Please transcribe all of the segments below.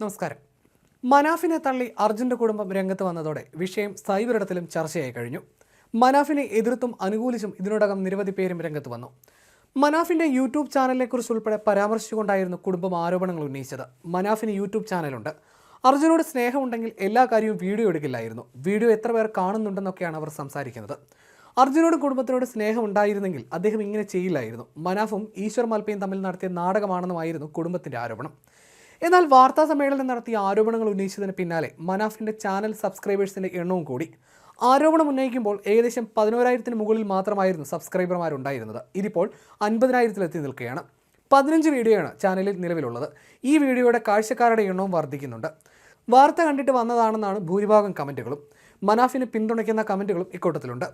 നമസ്കാരം. മനാഫിനെ തള്ളി അർജുന്റെ കുടുംബം രംഗത്ത് വന്നതോടെ വിഷയം സൈബറിടത്തിലും ചർച്ചയായി കഴിഞ്ഞു. മനാഫിനെ എതിർത്തും അനുകൂലിച്ചും ഇതിനോടകം നിരവധി പേരും രംഗത്ത് വന്നു. മനാഫിന്റെ യൂട്യൂബ് ചാനലിനെക്കുറിച്ച് ഉൾപ്പെടെ പരാമർശിച്ചുകൊണ്ടായിരുന്നു കുടുംബം ആരോപണങ്ങൾ ഉന്നയിച്ചത്. മനാഫിന് യൂട്യൂബ് ചാനലുണ്ട്. അർജുനോട് സ്നേഹമുണ്ടെങ്കിൽ എല്ലാ കാര്യവും വീഡിയോ എടുക്കില്ലായിരുന്നു. വീഡിയോ എത്ര പേർ കാണുന്നുണ്ടെന്നൊക്കെയാണ് അവർ സംസാരിക്കുന്നത്. അർജുനോട് കുടുംബത്തിനോട് സ്നേഹം ഉണ്ടായിരുന്നെങ്കിൽ അദ്ദേഹം ഇങ്ങനെ ചെയ്യില്ലായിരുന്നു. മനാഫും ഈശ്വർ മൽപ്പയും തമ്മിൽ നടത്തിയ നാടകമാണെന്നുമായിരുന്നു കുടുംബത്തിന്റെ ആരോപണം. എന്നാൽ വാർത്താ സമ്മേളനം നടത്തിയ ആരോപണങ്ങൾ ഉന്നയിച്ചതിന് പിന്നാലെ മനാഫിന്റെ ചാനൽ സബ്സ്ക്രൈബേഴ്സിന്റെ എണ്ണവും കൂടി. ആരോപണം ഉന്നയിക്കുമ്പോൾ ഏകദേശം പതിനോരായിരത്തിന് മുകളിൽ മാത്രമായിരുന്നു സബ്സ്ക്രൈബർമാരുണ്ടായിരുന്നത്. ഇതിപ്പോൾ അൻപതിനായിരത്തിലെത്തി നിൽക്കുകയാണ്. പതിനഞ്ച് വീഡിയോയാണ് ചാനലിൽ നിലവിലുള്ളത്. ഈ വീഡിയോയുടെ കാഴ്ചക്കാരുടെ എണ്ണവും വർദ്ധിക്കുന്നുണ്ട്. വാർത്ത കണ്ടിട്ട് വന്നതാണെന്നാണ് ഭൂരിഭാഗം കമന്റുകളും മനാഫിനെ പിന്തുണയ്ക്കുന്ന കമന്റുകളും ഇക്കൂട്ടത്തിലുണ്ട്.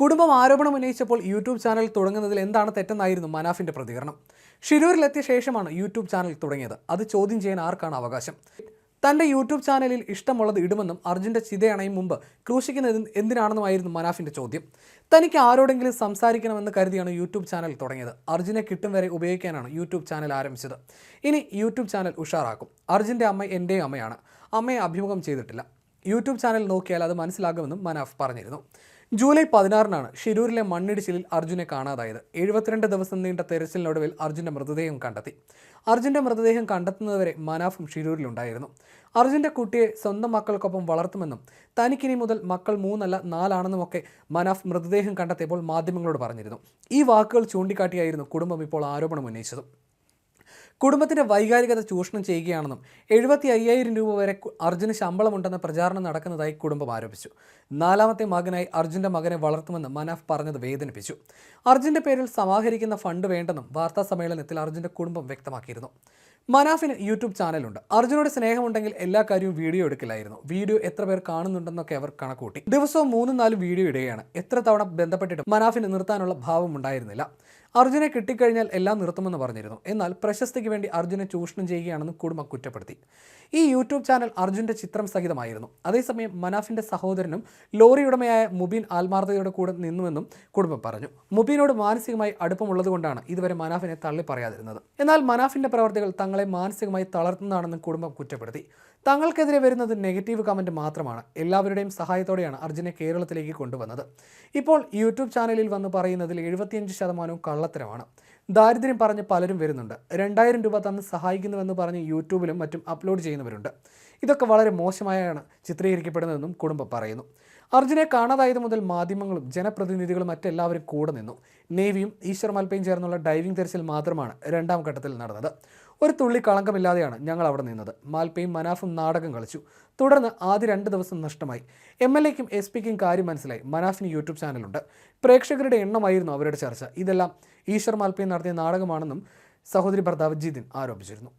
കുടുംബം ആരോപണം ഉന്നയിച്ചപ്പോൾ യൂട്യൂബ് ചാനൽ തുടങ്ങുന്നതിൽ എന്താണ് തെറ്റെന്നായിരുന്നു മനാഫിന്റെ പ്രതികരണം. ഷിരൂരിലെത്തിയ ശേഷമാണ് യൂട്യൂബ് ചാനൽ തുടങ്ങിയത്. അത് ചോദ്യം ചെയ്യാൻ ആർക്കാണ് അവകാശം? തന്റെ യൂട്യൂബ് ചാനലിൽ ഇഷ്ടമുള്ളത് ഇടുമെന്നും അർജുന്റെ ചിതയണയും മുമ്പ് ക്രൂശിക്കുന്നത് എന്തിനാണെന്നുമായിരുന്നു മനാഫിന്റെ ചോദ്യം. തനിക്ക് ആരോടെങ്കിലും സംസാരിക്കണമെന്ന് കരുതിയാണ് യൂട്യൂബ് ചാനൽ തുടങ്ങിയത്. അർജുനെ കിട്ടും വരെ ഉപയോഗിക്കാനാണ് യൂട്യൂബ് ചാനൽ ആരംഭിച്ചത്. ഇനി യൂട്യൂബ് ചാനൽ ഉഷാറാക്കും. അർജുന്റെ അമ്മ എന്റെയും അമ്മയാണ്. അമ്മയെ അഭിമുഖം ചെയ്തിട്ടില്ല. യൂട്യൂബ് ചാനൽ നോക്കിയാൽ അത് മനസ്സിലാകുമെന്നും മനാഫ് പറഞ്ഞിരുന്നു. ജൂലൈ പതിനാറിനാണ് ഷിരൂരിലെ മണ്ണിടിച്ചിലിൽ അർജുനെ കാണാതായത്. എഴുപത്തിരണ്ട് ദിവസം നീണ്ട തെരച്ചിലിനൊടുവിൽ അർജുന്റെ മൃതദേഹം കണ്ടെത്തി. അർജുന്റെ മൃതദേഹം കണ്ടെത്തുന്നതുവരെ മനാഫും ഷിരൂരിലുണ്ടായിരുന്നു. അർജുന്റെ കുട്ടിയെ സ്വന്തം മക്കൾക്കൊപ്പം വളർത്തുമെന്നും തനിക്കിനി മുതൽ മക്കൾ മൂന്നല്ല നാലാണെന്നുമൊക്കെ മനാഫ് മൃതദേഹം കണ്ടെത്തിയപ്പോൾ മാധ്യമങ്ങളോട് പറഞ്ഞിരുന്നു. ഈ വാക്കുകൾ ചൂണ്ടിക്കാട്ടിയായിരുന്നു കുടുംബം ഇപ്പോൾ ആരോപണം ഉന്നയിച്ചത് കുടുംബത്തിന്റെ വൈകാരികത ചൂഷണം ചെയ്യുകയാണെന്നും എഴുപത്തി അയ്യായിരം രൂപ വരെ അർജുന് ശമ്പളമുണ്ടെന്ന പ്രചാരണം നടക്കുന്നതായി കുടുംബം ആരോപിച്ചു. നാലാമത്തെ മകനായി അർജുന്റെ മകനെ വളർത്തുമെന്ന് മനാഫ് പറഞ്ഞത് വേദനിപ്പിച്ചു. അർജുന്റെ പേരിൽ സമാഹരിക്കുന്ന ഫണ്ട് വേണ്ടെന്നും വാർത്താ സമ്മേളനത്തിൽ അർജുന്റെ കുടുംബം വ്യക്തമാക്കിയിരുന്നു. മനാഫിന് യൂട്യൂബ് ചാനലുണ്ട്. അർജുനോട് സ്നേഹമുണ്ടെങ്കിൽ എല്ലാ കാര്യവും വീഡിയോ എടുക്കില്ലായിരുന്നു വീഡിയോ എത്ര പേർ കാണുന്നുണ്ടെന്നൊക്കെ അവർ കണക്കൂട്ടി ദിവസവും മൂന്നും നാലും വീഡിയോ ഇടുകയാണ്. എത്ര തവണ ബന്ധപ്പെട്ടിട്ടും മനാഫിന് നിർത്താനുള്ള ഭാവം ഉണ്ടായിരുന്നില്ല. അർജുനെ കിട്ടിക്കഴിഞ്ഞാൽ എല്ലാം നിർത്തുമെന്ന് പറഞ്ഞിരുന്നു. എന്നാൽ പ്രശസ്തിക്ക് വേണ്ടി അർജുനെ ചൂഷണം ചെയ്യുകയാണെന്ന് കുടുംബം കുറ്റപ്പെടുത്തി. ഈ യൂട്യൂബ് ചാനൽ അർജുന്റെ ചിത്രം സഹിതമായിരുന്നു. അതേസമയം മനാഫിന്റെ സഹോദരനും ലോറി ഉടമയായ മുബീൻ ആത്മാർത്ഥതയുടെ കൂടെ നിന്നുവെന്നും കുടുംബം പറഞ്ഞു. മുബീനോട് മാനസികമായി അടുപ്പമുള്ളതുകൊണ്ടാണ് ഇതുവരെ മനാഫിനെ തള്ളി പറയാതിരുന്നത് എന്നാൽ മനാഫിന്റെ പ്രവർത്തികൾ തങ്ങളെ മാനസികമായി തളർത്തുന്നതാണെന്ന് കുടുംബം കുറ്റപ്പെടുത്തി. തങ്ങൾക്കെതിരെ വരുന്നത് നെഗറ്റീവ് കമന്റ് മാത്രമാണ്. എല്ലാവരുടെയും സഹായത്തോടെയാണ് അർജുനെ കേരളത്തിലേക്ക് കൊണ്ടുവന്നത്. ഇപ്പോൾ യൂട്യൂബ് ചാനലിൽ വന്ന് പറയുന്നതിൽ എഴുപത്തിയഞ്ച് ശതമാനവും കള്ളത്തരമാണ്. ദാരിദ്ര്യം പറഞ്ഞ് പലരും വരുന്നുണ്ട്. രണ്ടായിരം രൂപ തന്ന് സഹായിക്കുന്നുവെന്ന് പറഞ്ഞ് യൂട്യൂബിലും മറ്റും അപ്ലോഡ് ചെയ്യുന്നവരുണ്ട്. ഇതൊക്കെ വളരെ മോശമായാണ് ചിത്രീകരിക്കപ്പെടുന്നതെന്നും കുടുംബം പറയുന്നു. അർജുനെ കാണാതായത് മുതൽ മാധ്യമങ്ങളും ജനപ്രതിനിധികളും മറ്റെല്ലാവരും കൂടെ നിന്നു. നേവിയും ഈശ്വർ മൽപ്പയും ചേർന്നുള്ള ഡൈവിംഗ് തെരച്ചിൽ മാത്രമാണ് രണ്ടാം ഘട്ടത്തിൽ നടന്നത്. ഒരു തുള്ളി കളങ്കമില്ലാതെയാണ് ഞങ്ങൾ അവിടെ നിന്നത്. മാൽപ്പയും മനാഫും നാടകം കളിച്ചു. തുടർന്ന് ആദ്യ രണ്ട് ദിവസം നഷ്ടമായി. എം എൽ എക്കും എസ് പിക്കും കാര്യം മനസ്സിലായി. മനാഫിന് യൂട്യൂബ് ചാനലുണ്ട്. പ്രേക്ഷകരുടെ എണ്ണമായിരുന്നു അവരുടെ ചർച്ച. ഇതെല്ലാം ഈശ്വർ മാൽപ്പയും നടത്തിയ നാടകമാണെന്നും സഹോദരി ഭർത്താവ് ജിതിൻ ആരോപിച്ചിരുന്നു.